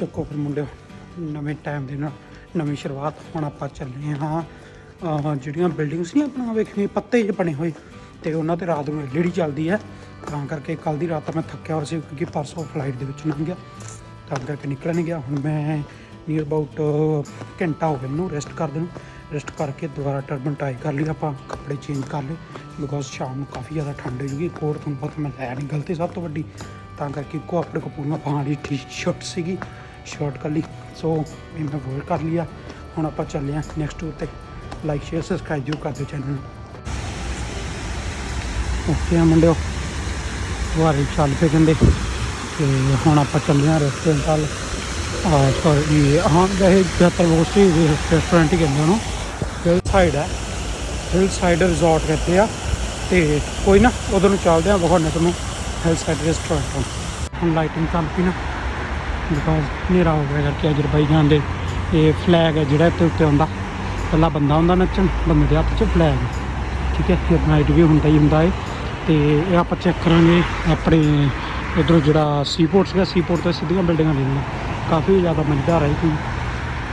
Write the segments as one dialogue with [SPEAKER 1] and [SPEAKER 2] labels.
[SPEAKER 1] ਚੱਕੋ ਫਿਰ ਮੁੰਡਿਓ, ਨਵੇਂ ਟਾਈਮ ਦੇ ਨਾਲ ਨਵੀਂ ਸ਼ੁਰੂਆਤ ਹੁਣ ਆਪਾਂ ਚੱਲੇ ਹਾਂ। ਅਹ ਜਿਹੜੀਆਂ ਬਿਲਡਿੰਗਸ ਨਹੀਂ ਆਪਣਾ ਵੇਖੀਆਂ ਪੱਤੇ ਜਿਹੇ ਬਣੇ ਹੋਏ ਤੇ ਉਹਨਾਂ ਤੇ ਰਾਤ ਨੂੰ ਐਲਈਡੀ ਚੱਲਦੀ ਹੈ। ਤਾਂ ਕਰਕੇ ਕੱਲ ਦੀ ਰਾਤ ਤਾਂ ਮੈਂ ਥੱਕਿਆ ਹੋਇਆ ਸੀ ਕਿਉਂਕਿ ਪਰਸੋਂ ਫਲਾਈਟ ਦੇ ਵਿੱਚ ਲੰਘ ਗਿਆ। ਤਾਂ ਕਰਕੇ ਨਿਕਲ ਨਹੀਂ ਗਿਆ। ਹੁਣ ਮੈਂ ਨੀਅਰ ਅਬਾਊਟ ਘੰਟਾ ਹੋ ਗਿਆ ਮੈਨੂੰ ਰੈਸਟ ਕਰਦੇ ਨੂੰ ਰੈਸਟ ਕਰਕੇ ਦੁਬਾਰਾ ਟਰਬਨ ਟਾਈ ਕਰ ਲਈ, ਆਪਾਂ ਕੱਪੜੇ ਚੇਂਜ ਕਰ ਲਏ ਬਿਕੋਜ਼ ਸ਼ਾਮ ਨੂੰ ਕਾਫੀ ਜ਼ਿਆਦਾ ਠੰਡ ਹੋ ਜੂਗੀ ਕੋਟ ਤੁਹਾਨੂੰ ਪਤਾ ਮੈਂ ਲੈ ਨਹੀਂ ਗਲਤੀ ਸਭ ਤੋਂ ਵੱਡੀ। ਤਾਂ ਕਰਕੇ ਇੱਕੋ ਆਪਣੇ ਕੋਲ ਪੂਰੀਆਂ ਬਾਹਾਂ ਦੀ ਟੀ ਸ਼ਰਟ ਸੀਗੀ। ਸ਼ਰਟ ਕਰ ਲਈ। ਸੋ ਇਹ ਮੈਂ ਵੇਅਰ ਕਰ ਲਿਆ। ਹੁਣ ਆਪਾਂ ਚੱਲੇ ਹਾਂ ਨੈਕਸਟ ਟੂਰ ਤੇ ਲਾਈਕ ਸ਼ੇਅਰ ਸਬਸਕ੍ਰਾਈਬ ਜਰੂਰ ਕਰ ਦਿਓ ਚੈਨਲ ਨੂੰ। ਓਕੇ ਆ ਮੁੰਡਿਓ। ਵਾਰੀ ਚੱਲ ਪਏ ਕਹਿੰਦੇ। ਤੇ ਹੁਣ ਆਪਾਂ ਚੱਲੇ ਹਾਂ ਰੈਸਟੋਰੈਂਟ ਵੱਲ। ਆ ਸੌਰੀ ਹਾਂ, ਵੈਸੇ ਜ਼ਿਆਦਾਤਰ ਮੋਸਟਲੀ ਰੈਸਟੋਰੈਂਟ ਹੀ ਕਹਿੰਦੇ ਉਹਨੂੰ। ਹਿਲ ਸਾਈਡ ਹੈ ਹਿਲ ਸਾਈਡ ਰਿਜ਼ੋਰਟ ਕਹਿੰਦੇ ਆ। ਤੇ ਕੋਈ ਨਾ, ਉਧਰ ਨੂੰ ਚੱਲਦੇ ਆ ਵਿਖਾਉਣੇ ਤੁਹਾਨੂੰ ਹਿਲ ਸਾਈਡ ਰੈਸਟੋਰੈਂਟ ਤੋਂ। ਹੁਣ ਲਾਈਟਿੰਗ ਚੱਲ ਪਈ ਨਾ। ਬਿਕੋਜ਼ ਹਨੇਰਾ ਹੋ ਗਿਆ ਕਰਕੇ ਅਜ਼ਰਬਾਈਜਾਨ ਦੇ, ਇਹ ਫਲੈਗ ਹੈ ਜਿਹੜਾ ਇੱਥੇ ਉੱਤੇ ਆਉਂਦਾ। ਪਹਿਲਾਂ ਬੰਦਾ ਹੁੰਦਾ ਨੱਚਣ, ਬੰਦੇ ਦੇ ਹੱਥ 'ਚ ਫਲੈਗ ਠੀਕ ਹੈ, ਫਿਰ ਨਾਈਟ ਵੀ ਹੁੰਦਾ ਹੀ ਹੁੰਦਾ ਹੈ ਤੇ ਇਹ ਆਪਾਂ ਚੈੱਕ ਕਰਾਂਗੇ ਆਪਣੇ ਇਧਰੋਂ ਜਿਹੜਾ ਸੀਪੋਰਟ ਸੀਗਾ ਸੀਪੋਰਟ ਤੋਂ ਸਿੱਧੀਆਂ ਬਿਲਡਿੰਗਾਂ ਦੇਖਣਾ ਕਾਫੀ ਜ਼ਿਆਦਾ ਮਜ਼ੇਦਾਰ ਹੈ ਕੋਈ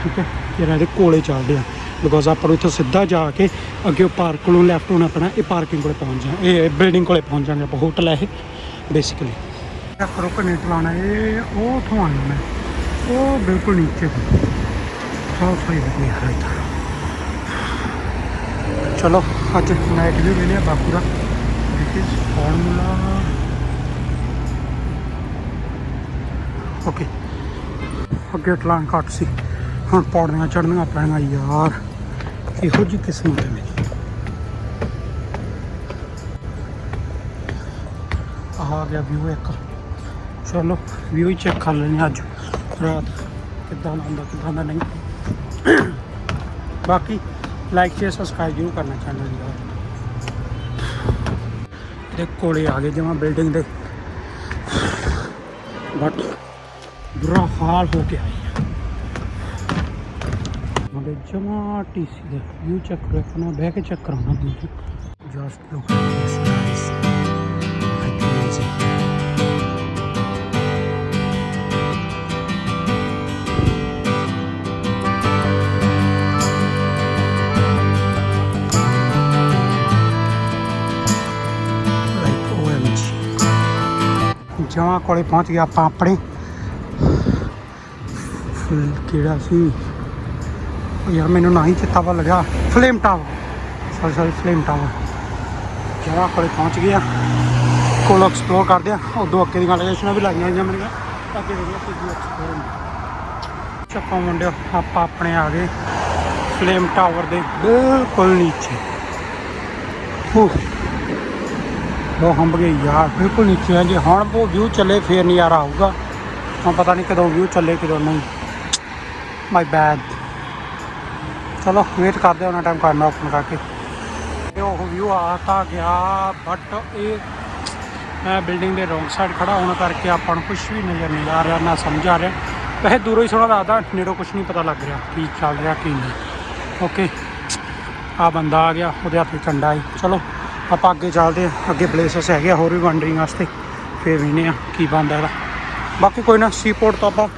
[SPEAKER 1] ਠੀਕ ਹੈ ਜਿਹੜਾ ਇਹਦੇ ਕੋਲੇ ਚੱਲਦੇ ਆ ਬਿਕੋਜ਼ ਆਪਾਂ ਨੂੰ ਇੱਥੋਂ ਸਿੱਧਾ ਜਾ ਕੇ ਅੱਗੇ ਉਹ ਪਾਰਕ ਕੋਲੋਂ ਲੈਫਟ ਹੋਣਾ ਪੈਣਾ ਇਹ ਪਾਰਕਿੰਗ ਕੋਲੇ ਪਹੁੰਚ ਜਾ ਇਹ ਬਿਲਡਿੰਗ ਕੋਲੇ ਪਹੁੰਚ ਜਾਣਾ ਆਪਾਂ ਹੋਟਲ ਹੈ ਇਹ ਬੇਸਿਕਲੀ ਕਰੋ ਕਨੇ ਚਲਾਣਾ ਇਹ ਉਹ ਉੱਥੋਂ ਆਉਣਾ ਮੈਂ। ਉਹ ਬਿਲਕੁਲ ਨੀਚੇ ਸਾਫ਼ ਸਫ਼ਾਈ ਵਧੀਆ ਹੈ ਇੱਥੇ ਚਲੋ, ਅੱਜ ਨਾਈਟ ਵੀ ਮਿਲਿਆ ਬਾਪੂ ਦਾ। ਦਿਸ ਇਜ਼ ਫਾਰਮੂਲਾ ਓਕੇ ਅੱਗੇ ਟਲਾਨ ਘੱਟ ਸੀ। ਹੁਣ ਪੌੜੀਆਂ ਚੜ੍ਹਨੀਆਂ ਪੈਣੀਆਂ, ਯਾਰ। ਇਹੋ ਜਿਹੀ ਕਿਸਮਤ ਹੈ ਮੇਰੀ। ਆ ਗਿਆ ਵਿਊ ਇੱਕ। ਚਲੋ ਵਿਊ ਚੈੱਕ ਕਰ ਲੈਣੇ ਅੱਜ। ਰਾਤ ਕਿੱਦਾਂ ਦਾ ਕਿੱਦਾਂ ਦਾ ਨਹੀਂ। ਬਾਕੀ ਲਾਈਕ ਸ਼ੇਅਰ ਸਬਸਕ੍ਰਾਈਬ ਜ਼ਰੂਰ ਕਰਨਾ ਚੈਨਲ ਨੂੰ ਦੇ ਕੋਲੇ ਆ ਗਏ ਜਮਾ ਬਿਲਡਿੰਗ ਦੇ। ਬਟ ਬੁਰਾ ਹਾਲ ਹੋ ਕੇ ਆਈ ਹੈ ਮੁੰਡੇ ਜਮਾ ਟੀਸੀ ਦੇ। ਵਿਊ ਚੈੱਕ ਕਰਨਾ ਬਹਿ ਕੇ ਚੈੱਕ ਕਰਾਉਣਾ। ਜਸਟ ਲੁੱਕ ਕੋਲੇ ਪਹੁੰਚ ਗਿਆ ਆਪਾਂ ਆਪਣੇ। ਕਿਹੜਾ ਸੀ? ਯਾਰ ਮੈਨੂੰ ਨਾ ਹੀ ਚੇਤਾ ਵਾ ਲੱਗਿਆ flame tower sorry sorry flame tower ਜਮਾ ਕੋਲੇ ਪਹੁੰਚ ਗਿਆ। ਕੋਲ ਐਕਸਪਲੋਰ ਕਰਦੇ ਆ। ਉਦੋਂ ਅੱਗੇ ਦੀਆਂ ਲੋਕੇਸ਼ਨਾਂ ਵੀ ਲਾਈਆਂ ਹੋਈਆਂ ਮੇਰੀਆਂ ਅੱਗੇ ਵਧੀਆ ਕੀ ਐਕਸਪਲੋਰ ਚੱਪਾ ਮੁੰਡਿਓ, ਆਪਾਂ ਆਪਣੇ ਆ ਗਏ। ਫਲੇਮ ਟਾਵਰ ਦੇ ਬਿਲਕੁਲ ਨੀਚੇ। ਹੂ ਲੋ ਹੰਬ ਗਏ ਯਾਰ, ਬਿਲਕੁਲ ਨੀਚੇ ਆ ਜੇ। ਹੁਣ ਉਹ ਵਿਊ ਚੱਲੇ, ਫੇਰ ਨਜ਼ਾਰਾ ਆਊਗਾ। ਹੁਣ ਪਤਾ ਨਹੀਂ ਕਦੋਂ ਵਿਊ ਚੱਲੇ, ਕਦੋਂ ਨਹੀਂ। ਮਾਈ ਬੈਡ ਚਲੋ ਵੇਟ ਕਰਦੇ ਹਾਂ ਉਹਨਾਂ ਟਾਈਮ ਕਰਨਾ ਓਪਨ ਕਰਕੇ। ਇਹ ਉਹ ਵਿਊ ਆ ਤਾਂ ਗਿਆ ਬਟ ਇਹ ਮੈਂ ਬਿਲਡਿੰਗ ਦੇ ਰੋਂਗ ਸਾਈਡ ਖੜਾ ਹੋਣ ਕਰਕੇ ਆਪਾਂ ਨੂੰ ਕੁਝ ਵੀ ਨਜ਼ਰ ਨਹੀਂ ਆ ਰਿਹਾ, ਨਾ ਸਮਝ ਆ ਰਿਹਾ। ਵੈਸੇ ਦੂਰੋਂ ਹੀ ਸੋਹਣਾ ਲੱਗਦਾ ਨੇੜੋਂ ਕੁਝ ਨਹੀਂ ਪਤਾ ਲੱਗ ਰਿਹਾ ਕੀ ਚੱਲ ਰਿਹਾ, ਕੀ ਨਹੀਂ। ਓਕੇ ਆ ਬੰਦਾ ਆ ਗਿਆ, ਉਹਦੇ ਹੱਥ ਵਿੱਚ ਕੰਡਾ ਹੈ ਚਲੋ। ਆਪਾਂ ਅੱਗੇ ਚੱਲਦੇ ਹਾਂ, ਅੱਗੇ ਪਲੇਸਸ ਹੈਗੇ ਆ, ਹੋਰ ਵੀ ਵੰਡਰਿੰਗ ਵਾਸਤੇ। ਫੇਰ ਵੇਨੇ ਆ ਕੀ ਬਣਦਾ ਇਹਦਾ। ਬਾਕੀ ਕੋਈ ਨਾ ਸੀਪੋਰਟ ਤੋਂ ਆਪਾਂ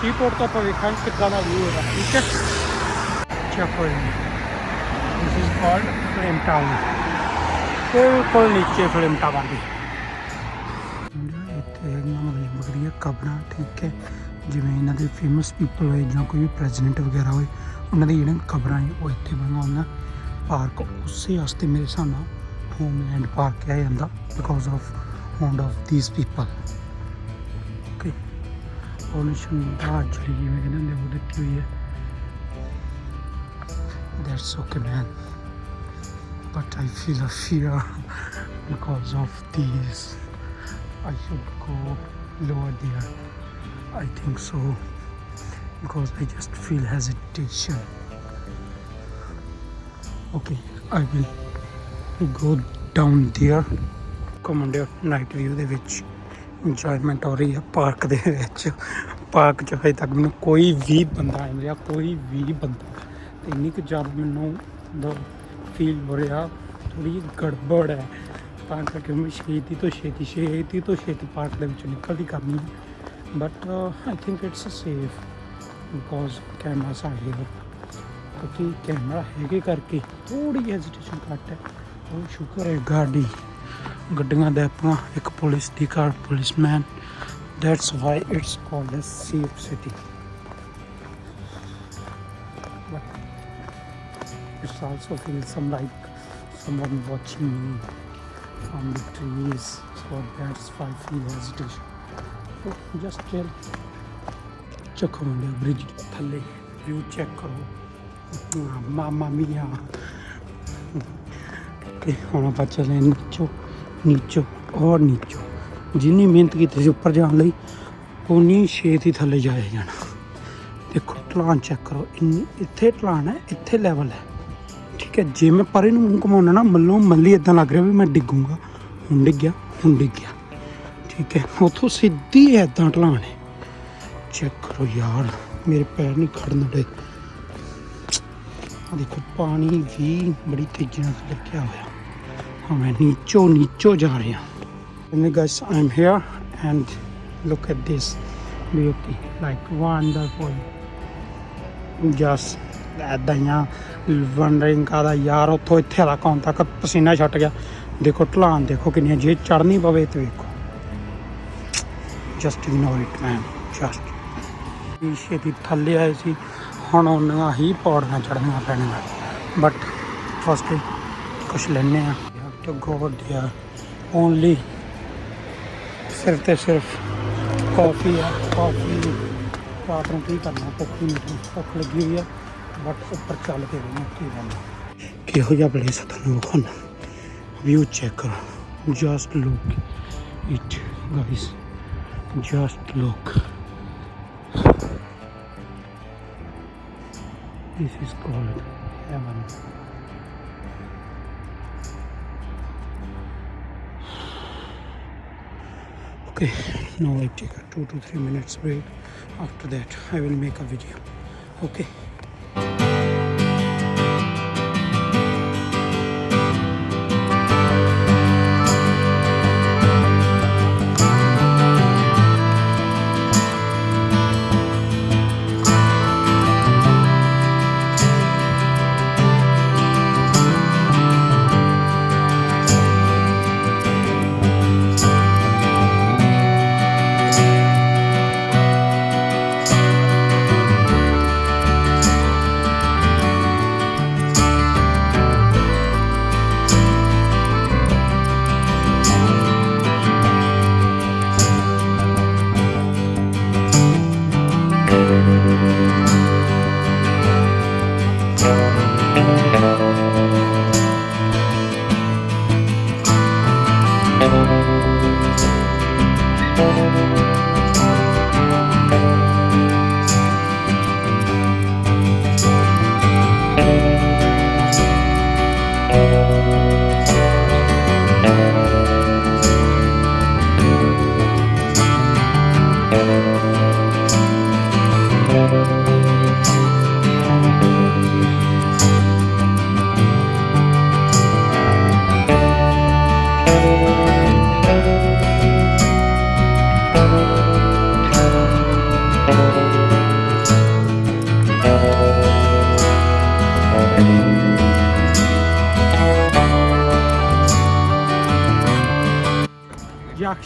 [SPEAKER 1] ਸੀਪੋਰਟ ਤੋਂ ਆਪਾਂ ਵੇਖਾਂਗੇ ਕਿੱਦਾਂ ਦਾ ਵਿਊ ਹੈਗਾ, ਠੀਕ ਹੈ? Check this is called flame tower ਬਿਲਕੁਲ ਨੀਚੇ ਫਲੇਮ ਟਾਵਰ ਦੀ। ਇੱਥੇ ਹੈਗੀਆਂ ਮਤਲਬ ਬਕਰੀਆਂ ਕਬਰਾਂ, ਠੀਕ ਹੈ? ਜਿਵੇਂ ਇਹਨਾਂ ਦੇ ਫੇਮਸ ਪੀਪਲ ਹੋਏ ਜਾਂ ਕੋਈ ਵੀ ਪ੍ਰੈਜ਼ੀਡੈਂਟ ਵਗੈਰਾ ਹੋਏ, ਉਹਨਾਂ ਦੀ ਜਿਹੜੀਆਂ ਕਬਰਾਂ ਹੈ ਉਹ ਇੱਥੇ ਬਣੀਆਂ ਪਾਰਕ ਉਸੇ ਵਾਸਤੇ ਮੇਰੇ ਹਿਸਾਬ ਨਾਲ homeland park kya hai anda because of one of these people. Okay. Pollution bahut chali gayi the na level rakhi hui hai that's okay man. But i feel a fear because of these. I should go lower there. I think so. Because i just feel hesitation. Okay i will go down there. ਕਮੰਡੇ night view ਦੇ ਵਿੱਚ enjoyment ਹੋ ਰਹੀ ਹੈ park ਦੇ ਵਿੱਚ। Park 'ਚ ਹਜੇ ਤੱਕ ਮੈਨੂੰ ਕੋਈ ਵੀ ਬੰਦਾ ਨਹੀਂ ਮਿਲਿਆ ਕੋਈ ਵੀ ਬੰਦਾ। ਤੇ ਇੰਨੀ ਕੁ ਜ਼ਿਆਦਾ ਮੈਨੂੰ ਫੀਲ ਹੋ ਰਿਹਾ ਥੋੜੀ ਗੜਬੜ ਹੈ। ਤਾਂ ਕਰਕੇ ਮੈਂ ਛੇਤੀ ਤੋਂ ਛੇਤੀ ਛੇਤੀ ਤੋਂ ਛੇਤੀ ਪਾਰਕ ਦੇ ਵਿੱਚੋਂ ਨਿਕਲਦੀ ਕਰਨੀ ਹੈ। But uh, I think it's a safe because ਕਿਉਂਕਿ ਕੈਮਰਾ ਹੈਗੇ ਕਰਕੇ ਥੋੜੀ ਹੈਜ਼ਿਟੇਸ਼ਨ ਘੱਟ ਹੈ। ਉਹ ਸ਼ੁਕਰ ਹੈ ਗਾੜੀ ਗੱਡੀਆਂ ਦੇ ਆਪਣਾ ਇੱਕ police the car policeman that's why it's called a safe city but it also feels some like someone watching me from the trees so that's why I feel hesitation so just chill ਚੱਕੋ ਮੁੰਡੇ bridge ਥੱਲੇ view check ਕਰੋ ਮਾਮਾ ਮੀਆ ਕਿ ਹੁਣ ਆਪਾਂ ਚੱਲੇ ਨੀਚੋ ਨੀਚੋ ਔਰ ਨੀਚੋ। ਜਿੰਨੀ ਮਿਹਨਤ ਕੀਤੀ ਸੀ ਉੱਪਰ ਜਾਣ ਲਈ ਉਨੀ ਛੇਤੀ ਥੱਲੇ ਜਾਇਆ ਜਾਣਾ। ਦੇਖੋ ਢਲਾਨ ਚੈੱਕ ਕਰੋ। ਇੰਨੀ, ਇੱਥੇ ਢਲਾਨ ਹੈ, ਇੱਥੇ ਲੈਵਲ ਹੈ। ਠੀਕ ਹੈ, ਜੇ ਮੈਂ ਪਰੇ ਨੂੰ ਮੂੰਹ ਘਮਾਉਣਾ ਨਾ, ਮੱਲੋਂ ਮੱਲੀ ਇਦਾਂ ਲੱਗ ਰਿਹਾ ਵੀ ਮੈਂ ਡਿੱਗੂੰਗਾ। ਹੁਣ ਡਿੱਗ ਗਿਆ ਹੁਣ ਡਿੱਗ ਗਿਆ ਠੀਕ ਹੈ, ਉੱਥੋਂ ਸਿੱਧੀ ਇਦਾਂ ਢਲਾਨ ਹੈ। ਚੈੱਕ ਕਰੋ ਯਾਰ, ਮੇਰੇ ਪੈਰ ਨਹੀਂ ਖੜਨ ਦੇ। ਆ ਦੇਖੋ, ਪਾਣੀ ਵੀ ਬੜੀ ਤੇਜ਼ੀ ਨਾਲ ਲੱਗਿਆ ਹੋਇਆ। ਹਾਂ ਮੈਂ ਨੀਚੋ ਨੀਚੋ ਜਾ ਰਿਹਾ And guys, I'm here and look at this beauty, like wonderful. Just ਐਦਾਂ ਹੀ ਆ ਵੰਡਰਿੰਗ ਕਾਦਾ ਯਾਰ ਉੱਥੋਂ ਇੱਥੇ ਵਾਲਾ ਕੌਣ ਤੱਕ ਪਸੀਨਾ ਛੱਟ ਗਿਆ। ਦੇਖੋ ਢਲਾਨ ਦੇਖੋ ਕਿੰਨੀਆਂ ਜੇ ਚੜਨੀ ਪਵੇ ਤੇ ਵੇਖੋ। Just ignore it man just ਵੀ ਛੇਤੀ ਥੱਲੇ ਆਏ ਸੀ ਹੁਣ ਉਹਨਾਂ ਹੀ ਪੌੜੀਆਂ ਚੜਨੀਆਂ ਪੈਣੀਆਂ। ਬਟ ਫਸਟ ਕੁਛ ਲੈਣੇ ਆ ਟੂ ਗੋ ਦੇਅਰ ਓਨਲੀ ਸਿਰਫ ਤੇ ਸਿਰਫ ਕਾਫੀ ਆ ਕਾਫੀ ਰਾਤ ਨੂੰ ਕੀ ਕਰਨਾ ਭੁੱਖ ਨਹੀਂ ਲੱਗੀ ਭੁੱਖ ਲੱਗੀ ਹੋਈ ਆ ਬਟ ਉੱਪਰ ਚੱਲ ਕੇ ਵੀ ਕੀ ਕਰਨਾ ਕਿਹੋ ਜਿਹਾ ਪਲੇਸ ਤੁਹਾਨੂੰ ਵਿਖਾਉਣਾ ਵਿਊ ਚੈੱਕ ਕਰੋ just look it guys just look This is called heaven. Okay, now I take a two to three minutes break. After that, I will make a video. Okay. Thank you.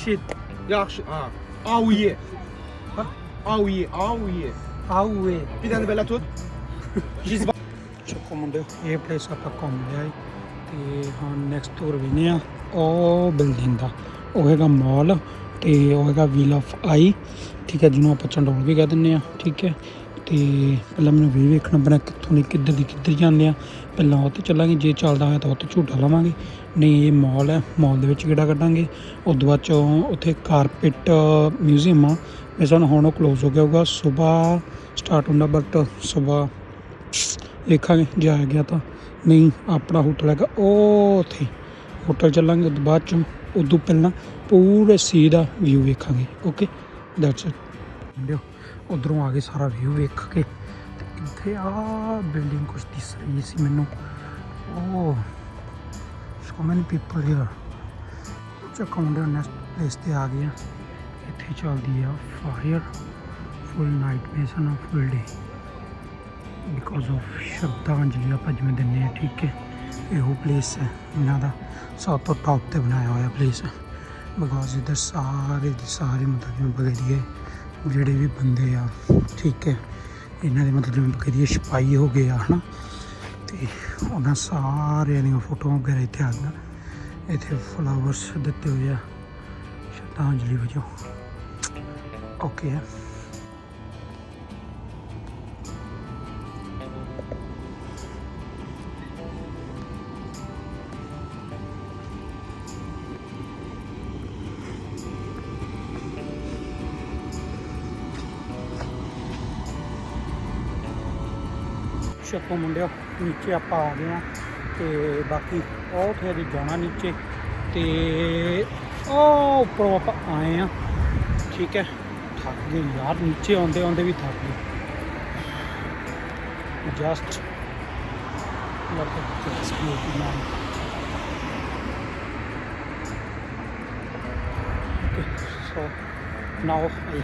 [SPEAKER 1] Yakshit,
[SPEAKER 2] Yaxşı. Ha. Auye. Ha? Auye, auye.
[SPEAKER 1] Auwe.
[SPEAKER 2] Bir tane belə tut. Jiz
[SPEAKER 1] ਮੁੰਡਿਓ ਇਹ place ਆਪਾਂ ਘੁੰਮ ਲਿਆ ਤੇ ਹੁਣ next tour ਵੇਨੇ ਆ ਉਹ building ਦਾ ਉਹ ਹੈਗਾ ਮਾਲ ਤੇ ਉਹ ਹੈਗਾ ਵੀਲ ਆਫ ਆਈ ਠੀਕ ਹੈ ਜਿਹਨੂੰ ਆਪਾਂ ਚੰਡੋਲ ਵੀ ਕਹਿ ਦਿੰਦੇ ਆ ਠੀਕ ਹੈ ਤੇ ਪਹਿਲਾਂ ਮੈਨੂੰ ਵੀ ਵੇਖਣਾ ਪੈਣਾ ਕਿੱਥੋਂ ਦੀ ਕਿੱਧਰ ਦੀ ਕਿੱਧਰ ਜਾਂਦੇ ਆ। ਪਹਿਲਾਂ ਉੱਥੇ ਚੱਲਾਂਗੇ, ਜੇ ਚੱਲਦਾ ਹੋਇਆ ਤਾਂ ਉੱਥੇ ਤੇ ਝੂਟਾ ਲਵਾਂਗੇ। ਨਹੀਂ, ਇਹ ਮਾਲ ਹੈ ਮਾਲ ਦੇ ਵਿੱਚ ਕਿਹੜਾ ਕੱਢਾਂਗੇ। ਉਸ ਤੋਂ ਬਾਅਦ ਚੋਂ ਉੱਥੇ ਕਾਰਪੇਟ ਮਿਊਜ਼ੀਅਮ ਆ। ਮੈਂ ਸਾਨੂੰ ਹੁਣ ਉਹ ਕਲੋਜ਼ ਹੋ ਗਿਆ ਹੋਊਗਾ। ਸਵੇਰ ਸਟਾਰਟ ਹੁੰਦਾ ਬਟ ਸਵੇਰ ਦੇਖਾਂਗੇ ਜੇ ਆ ਗਿਆ ਤਾਂ। ਨਹੀਂ, ਆਪਣਾ ਹੋਟਲ ਹੈਗਾ ਉਹ ਉੱਥੇ। ਹੋਟਲ ਚੱਲਾਂਗੇ ਉਦੋਂ ਬਾਅਦ ਚੋਂ ਉਦੋਂ ਪਹਿਲਾਂ ਪੂਰੇ ਸੀ ਦਾ ਵਿਊ ਵੇਖਾਂਗੇ। ਓਕੇ ਦੈਟਸ ਇਟ ਉਧਰੋਂ ਆ ਕੇ ਸਾਰਾ ਵਿਊ ਵੇਖ ਕੇ। ਤੇ ਇੱਥੇ ਆ ਬਿਲਡਿੰਗ ਕੁਝ ਦਿਸ ਰਹੀ ਸੀ ਮੈਨੂੰ। ਉਹ ਸੋ ਮੈਨੀ ਪੀਪਲ ਹੇਅਰ ਚੱਕਾ ਮੁੰਡਿਓ ਪਲੇਸ ਤੇ ਆ ਗਏ ਆ ਇੱਥੇ ਚੱਲਦੀ ਆ ਫਾਇਰ ਫੁੱਲ ਨਾਈਟ ਮੇਸਨ ਫੁੱਲ ਡੇ ਬਿਕੋਜ਼ ਆਫ ਸ਼ਰਧਾਂਜਲੀ ਆਪਾਂ ਜਿਵੇਂ ਦਿੰਦੇ ਆ, ਠੀਕ ਹੈ। ਇਹੋ ਪਲੇਸ ਹੈ ਇਹਨਾਂ ਦਾ। ਸਭ ਤੋਂ ਟੌਪ ਤੇ ਬਣਾਇਆ ਹੋਇਆ ਪਲੇਸ ਹੈ ਬਿਕੋਜ਼ ਇਧਰ ਸਾਰੇ ਦੇ ਸਾਰੇ ਮਤਲਬ ਜਿਵੇਂ ਬਗੈਰੀਏ ਜਿਹੜੇ ਵੀ ਬੰਦੇ ਆ, ਠੀਕ ਹੈ, ਇਹਨਾਂ ਦੇ ਮਤਲਬ ਜਿਵੇਂ ਕਰੀਏ ਸਿਪਾਹੀ ਹੋ ਗਏ ਆ, ਹਨਾ? ਤੇ ਉਹਨਾਂ ਸਾਰਿਆਂ ਦੀਆਂ ਫੋਟੋਆਂ ਵਗੈਰਾ ਇੱਥੇ ਆ ਗਈਆਂ। ਇੱਥੇ ਫਲਾਵਰਸ ਦਿੱਤੇ ਹੋਏ ਆ, ਸ਼ਰਧਾਂਜਲੀ ਵਜੋਂ। ਓਕੇ ਚੱਕੋ ਮੁੰਡਿਓ ਨੀਚੇ ਆਪਾਂ ਆ ਗਏ ਆ ਤੇ ਬਾਕੀ ਉਹ ਫਿਰ ਜਾਣਾ ਨੀਚੇ ਤੇ ਉਹ ਉੱਪਰੋਂ ਆਪਾਂ ਆਏ ਆ। ਠੀਕ ਹੈ ਥੱਕ ਗਏ ਯਾਰ ਨੀਚੇ ਆਉਂਦੇ ਆਉਂਦੇ ਵੀ ਥੱਕ ਗਏ। Just let it just go to now. Okay, so now I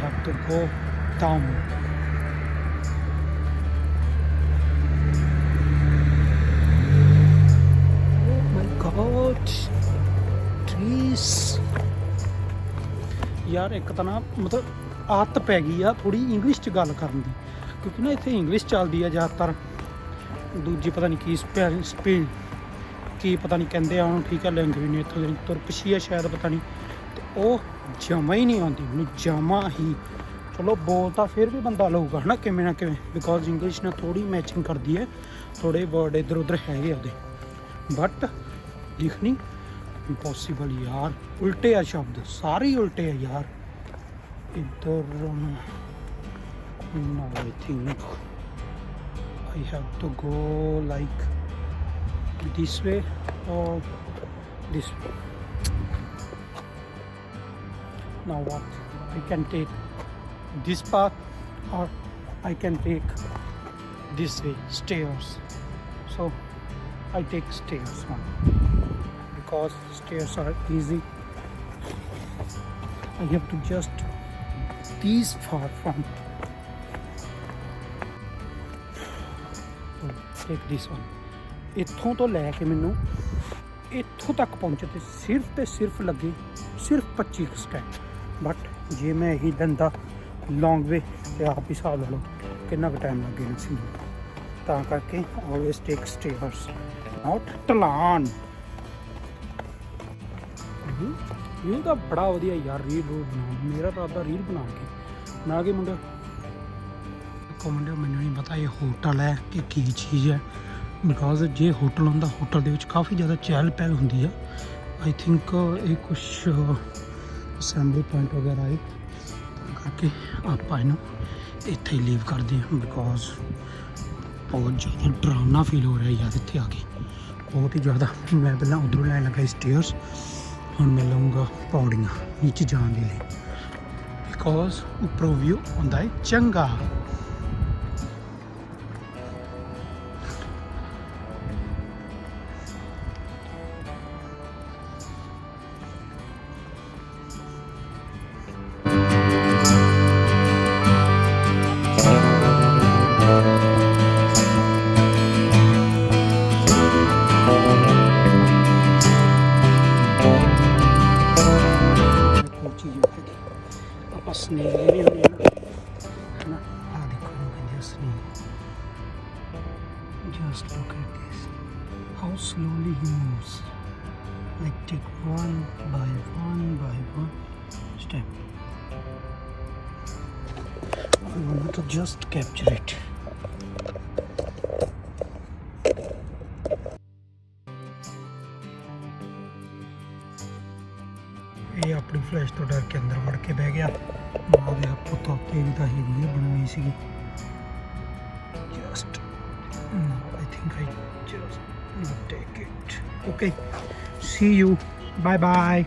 [SPEAKER 1] Trees. ਯਾਰ ਇੱਕ ਤਾਂ ਨਾ ਮਤਲਬ ਆਦਤ ਪੈ ਗਈ ਆ ਥੋੜੀ ਇੰਗਲਿਸ਼ ਚ ਗੱਲ ਕਰਨ ਦੀ, ਕਿਉਂਕਿ ਨਾ ਇੱਥੇ ਇੰਗਲਿਸ਼ ਚੱਲਦੀ ਆ ਜ਼ਿਆਦਾਤਰ। ਦੂਜੀ ਪਤਾ ਨਹੀਂ ਕੀ ਸਪੈਲਿੰਗ ਸਪੀਡ ਕੀ ਪਤਾ ਨਹੀਂ ਕਹਿੰਦੇ ਆ ਉਹਨੂੰ, ਠੀਕ ਆ ਲੈਂਗੁਏਜ ਨੇ ਇੱਥੋਂ ਦੀ, ਤੁਰਕਸ਼ੀ ਆ ਸ਼ਾਇਦ, ਪਤਾ ਨਹੀਂ। ਤੇ ਉਹ ਜਮਾ ਹੀ ਨਹੀਂ ਆਉਂਦੀ ਮੈਨੂੰ ਜਮਾ ਹੀ। ਚਲੋ, ਬੋਲ ਤਾਂ ਫਿਰ ਵੀ ਬੰਦਾ ਲਊਗਾ, ਹਨਾ, ਕਿਵੇਂ ਨਾ ਕਿਵੇਂ ਬਿਕੋਜ਼ ਇੰਗਲਿਸ਼ ਨਾਲ ਥੋੜੀ ਮੈਚਿੰਗ ਕਰਦੀ ਹੈ ਥੋੜੇ ਵਰਡ ਇੱਧਰ ਉੱਧਰ ਹੈਗੇ ਆ ਉਹਦੇ। ਬਟ ਲਿਖਣੀ ਇੰਪੋਸੀਬਲ ਯਾਰ ਉਲਟੇ ਆ ਸ਼ਬਦ ਸਾਰੇ ਹੀ ਉਲਟੇ ਆ ਯਾਰ ਇੱਧਰ no I think I have to go like this way or this way. Now what? I can take this path or I can take this way, stairs. So I take stairs one because stairs are easy. I have to just these far from. Take this one ਇੱਥੋਂ ਤੋਂ ਲੈ ਕੇ ਮੈਨੂੰ ਇੱਥੋਂ ਤੱਕ ਪਹੁੰਚੇ ਤੇ ਸਿਰਫ ਤੇ ਸਿਰਫ ਲੱਗੇ ਸਿਰਫ 25 ਸਟੈਪ। ਬਟ ਜੇ ਮੈਂ ਇਹੀ ਲੈਂਦਾ ਲੌਂਗ ਵੇ ਤੇ ਆਪ ਹੀ ਹਿਸਾਬ ਲਾ ਲਓ ਕਿੰਨਾ ਕੁ ਟਾਈਮ ਲੱਗੇਗਾ ਸੀ। ਤਾਂ ਕਰਕੇ ਆਲਵੇਸ ਟੇਕ ਸਟੇਅਰਸ ਨਾਟ ਟਲਾਨ ਇਹ- ਇਹ ਤਾਂ ਬੜਾ ਵਧੀਆ ਯਾਰ ਰੀਲ ਰੂਲ ਬਣਾ ਮੇਰਾ ਤਾਂ ਆਪਦਾ ਰੀਲ ਬਣਾ ਕੇ। ਬਣਾ ਕੇ ਮੁੰਡਾ। ਕੋ ਮੁੰਡੇ ਮੈਨੂੰ ਨਹੀਂ ਪਤਾ ਇਹ ਹੋਟਲ ਹੈ ਕਿ ਕੀ ਚੀਜ਼ ਹੈ। ਬਿਕਾਜ਼ ਜੇ ਹੋਟਲ ਹੁੰਦਾ ਹੋਟਲ ਦੇ ਵਿੱਚ ਕਾਫੀ ਜ਼ਿਆਦਾ ਚਹਿਲ ਪਹਿਲ ਹੁੰਦੀ ਆ ਆਈ ਥਿੰਕ ਇਹ ਕੁਝ ਅਸੈਂਬਲੀ ਪੁਆਇੰਟ ਵਗੈਰਾ ਹੈ। ਤਾਂ ਕਰਕੇ ਆਪਾਂ ਇਹਨੂੰ ਇੱਥੇ ਹੀ ਲੀਵ ਕਰਦੇ ਹਾਂ ਬਿਕਾਜ਼ ਬਹੁਤ ਜ਼ਿਆਦਾ ਡਰਾਵਨਾ ਫੀਲ ਹੋ ਰਿਹਾ ਯਾਰ ਇੱਥੇ ਆ ਕੇ। ਬਹੁਤ ਹੀ ਜ਼ਿਆਦਾ। ਮੈਂ ਪਹਿਲਾਂ ਉਧਰੋਂ ਲੈਣ ਲੱਗਾ ਸਟੇਅਰਸ ਹੁਣ ਮੈਂ ਲਵਾਂਗਾ ਪੌੜੀਆਂ ਨੀਚੇ ਜਾਣ ਦੇ ਲਈ। ਬਿਕਾਜ਼ ਉੱਪਰੋਂ ਵਿਊ ਹੁੰਦਾ ਹੈ ਚੰਗਾ। How slowly he moves like take one by one by one I want to just capture it. ਇਹ ਆਪਣੀ ਫਲੈਸ਼ ਤੋਂ ਡਰ ਕੇ ਅੰਦਰ ਵੜ ਕੇ ਬਹਿ ਗਿਆ। ਉਹਦੇ ਆਪੋ ਤੋਤੇ ਵੀ ਤਾਂ ਹੀ ਰੀਲ ਬਣਨੀ ਸੀਗੀ। Just I think I Take it. Okay. See you. Bye bye.